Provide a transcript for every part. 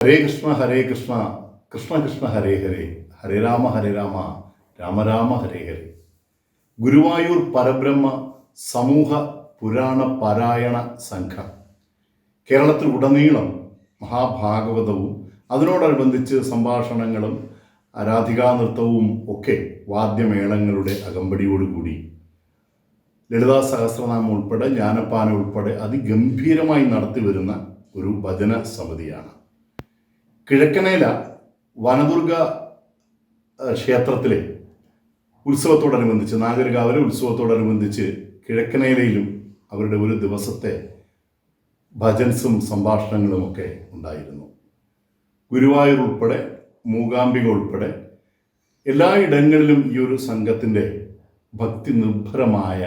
ഹരേ കൃഷ്ണ ഹരേ കൃഷ്ണ കൃഷ്ണ കൃഷ്ണ ഹരേ ഹരേ ഹരേ രാമ ഹരേ രാമ രാമ രാമ ഹരേ ഹരേ. ഗുരുവായൂർ പരബ്രഹ്മ സമൂഹ പുരാണ പാരായണ സംഘം. കേരളത്തിൽ ഉടനീളം മഹാഭാഗവതവും അതിനോടനുബന്ധിച്ച് സംഭാഷണങ്ങളും ആരാധികാ നൃത്തവും ഒക്കെ വാദ്യമേളങ്ങളുടെ അകമ്പടിയോടുകൂടി. ലളിതാ സഹസ്രനാമം ഉൾപ്പെടെ ജ്ഞാനപ്പാന ഉൾപ്പെടെ അതിഗംഭീരമായി നടത്തി വരുന്ന ഒരു ഭജന സമിതിയാണ്. കിഴക്കനേല വനദുർഗ ക്ഷേത്രത്തിലെ ഉത്സവത്തോടനുബന്ധിച്ച് നാഗരികാവിലെ ഉത്സവത്തോടനുബന്ധിച്ച് കിഴക്കനേലയിലും അവരുടെ ഒരു ദിവസത്തെ ഭജൻസും സംഭാഷണങ്ങളും ഒക്കെ ഉണ്ടായിരുന്നു. ഗുരുവായൂർ ഉൾപ്പെടെ മൂകാംബിക ഉൾപ്പെടെ എല്ലായിടങ്ങളിലും ഈ ഒരു സംഘത്തിന്റെ ഭക്തി നിർഭരമായ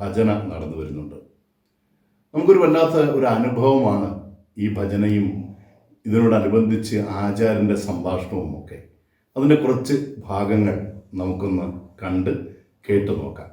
ഭജന നടന്നു വരുന്നുണ്ട്. നമുക്കൊരു വല്ലാത്ത ഒരു അനുഭവമാണ് ഈ ഭജനയും ഇതിനോടനുബന്ധിച്ച് ആചാരന്റെ സംഭാഷണവും ഒക്കെ അതിന്റെ കുറച്ച് ഭാഗങ്ങൾ നമുക്കൊന്ന് കണ്ട് കേട്ടു നോക്കാം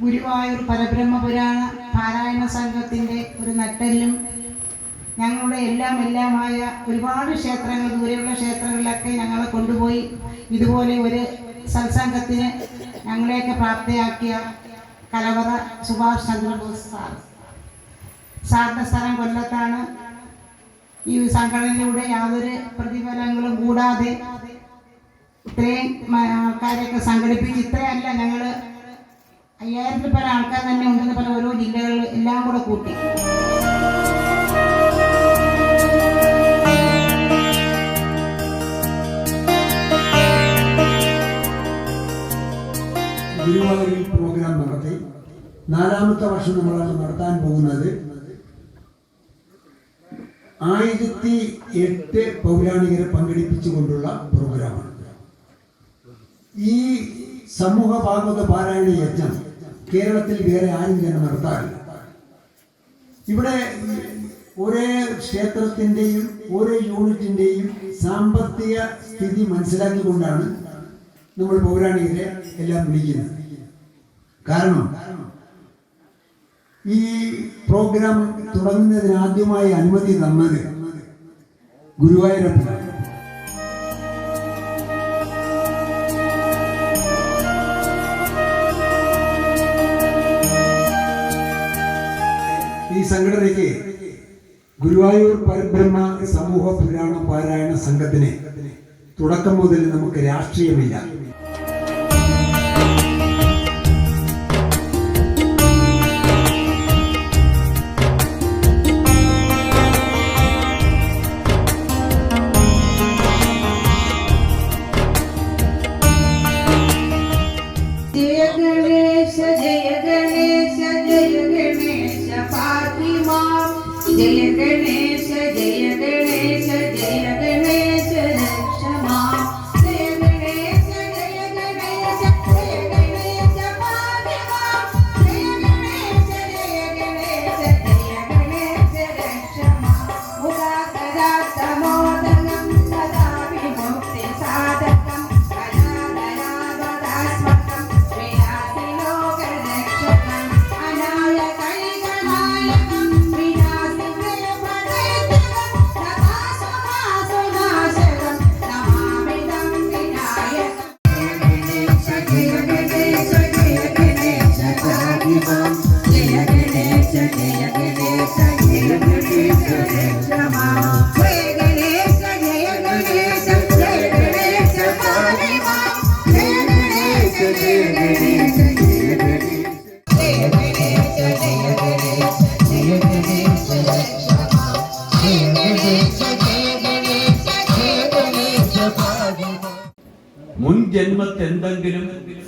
ഗുരുവായൂർ പരബ്രഹ്മപുരാണ പാരായണ സംഘത്തിന്റെ ഒരു നട്ടെല്ലും ഞങ്ങളുടെ എല്ലാം എല്ലാമായ ഒരുപാട് ക്ഷേത്രങ്ങൾ ദൂരെയുള്ള ക്ഷേത്രങ്ങളിലൊക്കെ ഞങ്ങളെ കൊണ്ടുപോയി ഇതുപോലെ ഒരു സത്സംഗത്തിന് ഞങ്ങളെയൊക്കെ പ്രാപ്തയാക്കിയ കലവറ സുഭാഷ് ചന്ദ്രബോസ് സാർ. സാറിന്റെ സ്ഥലം കൊല്ലത്താണ്. ഈ സംഘടനയിലൂടെ യാതൊരു പ്രതിഫലങ്ങളും കൂടാതെ ഇത്രയും ആൾക്കാരെയൊക്കെ സംഘടിപ്പിച്ച് ഇത്രയല്ല ഞങ്ങൾ അയ്യായിരത്തിൽ പല ആൾക്കാർ തന്നെ ഉണ്ടെന്ന് പല ഓരോ ജില്ലകളിൽ എല്ലാം കൂടെ കൂട്ടി. പ്രോഗ്രാം നടത്തി. നാലാമത്തെ വർഷം നമ്മൾ നടത്താൻ പോകുന്നത് ആയിരത്തി എട്ട് പൗരാണികരെ പങ്കെടുപ്പിച്ചുകൊണ്ടുള്ള പ്രോഗ്രാമാണ് ഈ സമൂഹ ഭാഗവത പാരായണ യജ്ഞം കേരളത്തിൽ വേറെ ആരും തന്നെ നടത്താറില്ല ഇവിടെ ഒരേ ക്ഷേത്രത്തിന്റെയും ഓരോ യൂണിറ്റിന്റെയും സാമ്പത്തിക സ്ഥിതി മനസ്സിലാക്കിക്കൊണ്ടാണ് നമ്മൾ പൗരാണികരെ എല്ലാം വിളിക്കുന്നത്. കാരണം ഈ പ്രോഗ്രാം തുടങ്ങുന്നതിന് ആദ്യമായി അനുമതി തന്നത് ഗുരുവായൂരപ്പനാണ്. സംഘടനയ്ക്ക് ഗുരുവായൂർ പരബ്രഹ്മ സമൂഹ പുരാണ പാരായണ സംഘത്തിന് തുടക്കം മുതൽ നമുക്ക് രാഷ്ട്രീയമില്ല.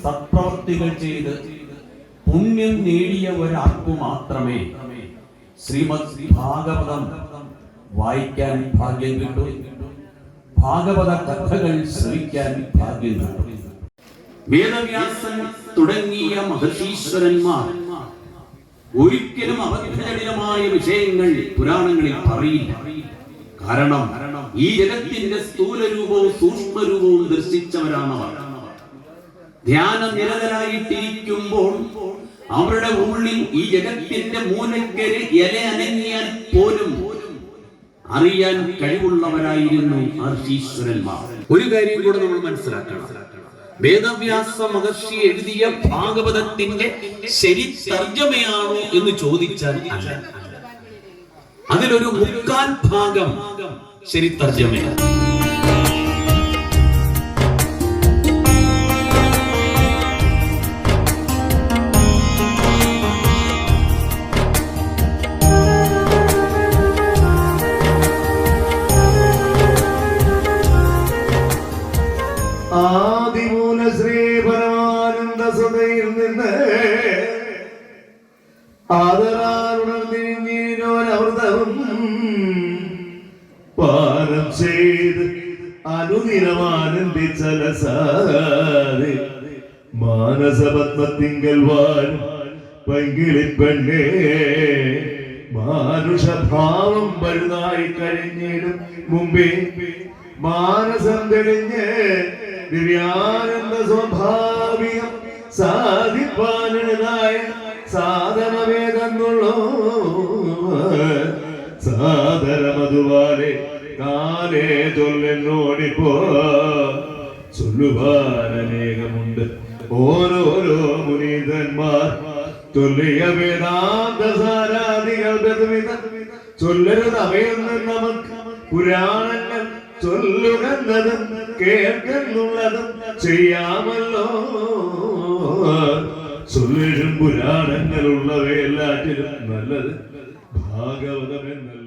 എന്തെങ്കിലും സത്പ്രവർത്തികൾ ചെയ്ത് പുണ്യം നേടിയ ഒരാൾക്കു മാത്രമേ ശ്രീമദ് ഭാഗവതം വായിക്കാൻ ഭാഗ്യം കിട്ടൂ. ഭാഗവത കഥകൾ ശ്രവിക്കാൻ ഭാഗ്യം കിട്ടും. വേദവ്യാസൻ തുടങ്ങിയ മഹർഷീശ്വരന്മാർ ഒരിക്കലും അബദ്ധജടിലമായ വിഷയങ്ങൾ പുരാണങ്ങളിൽ പറയില്ല. കാരണം ഈ ജഗത്തിന്റെ സ്ഥൂലരൂപവും സൂക്ഷ്മരൂപവും ദർശിച്ചവരാണവർ. ധ്യാനം നിരതരായിട്ടിരിക്കുമ്പോൾ അവരുടെ ഉള്ളിൽ ഈ ജഗത്തിന്റെ മൂലക്കര് ഇല അനങ്ങിയാൽ പോലും അറിയാൻ കഴിവുള്ളവരായിരുന്നു മഹർഷീശ്വരന്മാർ ഒരു കാര്യം കൂടെ നമ്മൾ മനസ്സിലാക്കണം. വേദവ്യാസ മഹർഷി എഴുതിയ ഭാഗവതത്തിന്റെ ശരി തർജമയാണോ എന്ന് ചോദിച്ചാൽ അതിലൊരു മുക്കാൽ ഭാഗം ശരി തർജമയാണ് പാനം ചെയ്ത് അനുദിനമാനന്ദിച്ചലസാതെ മാനസപത്മത്തിങ്കൽ വാരും പങ്കിളി പെണ്ണേ. മാനുഷഭാവം വലുതായി കഴിഞ്ഞിടും മുമ്പേ. മാനസം തെളിഞ്ഞ് ദിവ്യാനന്ദ സ്വാഭാവികം സാധിപ്പാനായ സാധനവേദന്നുള്ളൂ സാധനമതുപോലെ കാലേ ചൊല്ലെന്നോടിപ്പോ ചൊല്ലുവാൻ ഓരോരോ മുനീതന്മാർ ചൊല്ലിയ വേദാന്ത ബഹുവിധ ചൊല്ലരുത് അവയൊന്നും നമുക്ക് പുരാണങ്ങൾ ചൊല്ലുകന്നതും കേൾക്കുന്നുള്ളതും ചെയ്യാമല്ലോ. ചൊല്ലും പുരാണങ്ങളുള്ളവയെല്ലാറ്റിലും നല്ലത് ഭാഗവതമെന്നല്ലോ